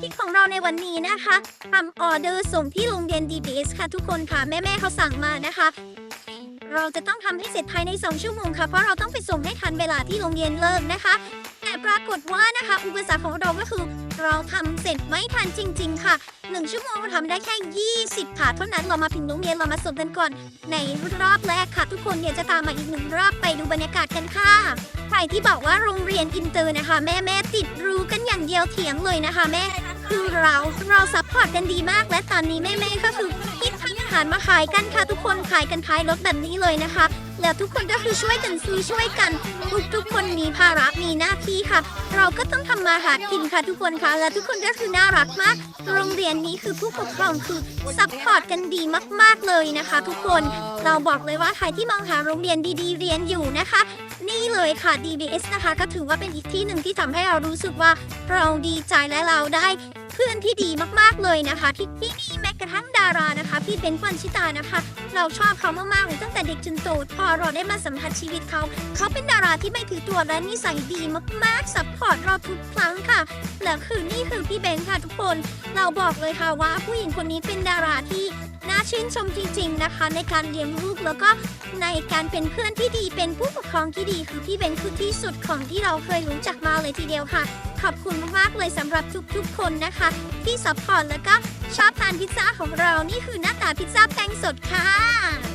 กิจของเราในวันนี้นะคะทำออเดอร์ส่งที่โรงเรียน DBS ค่ะทุกคนค่ะ แม่ๆเขาสั่งมานะคะ เราจะต้องทำให้เสร็จภายใน 2 ชั่วโมงค่ะ เพราะเราต้องไปส่งให้ทันเวลาที่โรงเรียนเลิกนะคะากฏว่านะคะ อุปสรรคของเราก็คือเราทำเสร็จไม่ทันจริง ๆ ค่ะ 1 ชั่วโมงเราทำได้แค่ 20ค่ะเท่านั้นเรามาถึงโรงเรียนเรามาส่งกันก่อน ในรอบแรกค่ะ ทุกคนเดี๋ยจะตามมาอีกหนึ่งรอบไปดูบรรยากาศกันค่ะใครที่บอกว่าโรงเรียนอินเตอร์นะคะ แม่แม่ติดรู้กันอย่างเดียวเถียงเลยนะคะ แม่คือเราเราซัพพอร์ตกันดีมาก และตอนนี้แม่แม่ก็คือคิดทำอาหารมาขายกันค่ะ ทุกคนขายกันท้ายรถแบบนี้เลยนะคะแล้วทุกคนก็คือช่วยกันซื้อช่วยกันทุกทุกคนมีภาระมีหน้าที่ ค่ะ เราก็ต้องทำมาหากินค่ะทุกคนค่ะและทุกคนก็คือน่ารักมาก โรงเรียนนี้คือผู้ปกครองคือซัพพอร์ตกันดีมาก ๆเลยนะคะ ทุกคนเราบอกเลยว่าใครที่มองหาโรงเรียนดีๆ เรียนอยู่นะคะ นี่เลยค่ะ DBS นะคะ ก็ถือว่าเป็นอีกที่หนึ่งที่ทำให้เรารู้สึกว่าเราดีใจและเราได้ เพื่อนที่ดีมากๆเลยนะคะ ที่ที่นี่แม้กระทั่งดารานะคะ พี่เบนฟันชิตานะคะ เราชอบเขามากๆเลยตั้งแต่เด็กจนโตพอเราได้มาสัมผัสชีวิตเขา เขาเป็นดาราที่ไม่ถือตัวและนิสัยดีมากๆสัพพอร์ตเราทุกครั้งค่ะและคือนี่คือพี่เบนค่ะทุกคน เราบอกเลยค่ะว่าผู้หญิงคนนี้เป็นดาราที่ น่าชื่นชมจริง ๆนะคะ ในการเลี้ยงลูกแล้วก็ในการเป็นเพื่อนที่ดีเป็นผู้ปกครองที่ดีคือพี่เบนคือที่สุดของที่เราเคยรู้จักมาเลยทีเดียวค่ะ ขอบคุณมากๆเลยสำหรับทุกๆ คนนะคะ ที่ซัพพอร์ตแล้วก็ชอบทานพิซซ่าของเรานี่คือหน้าตาพิซซ่าแป้งสดค่ะ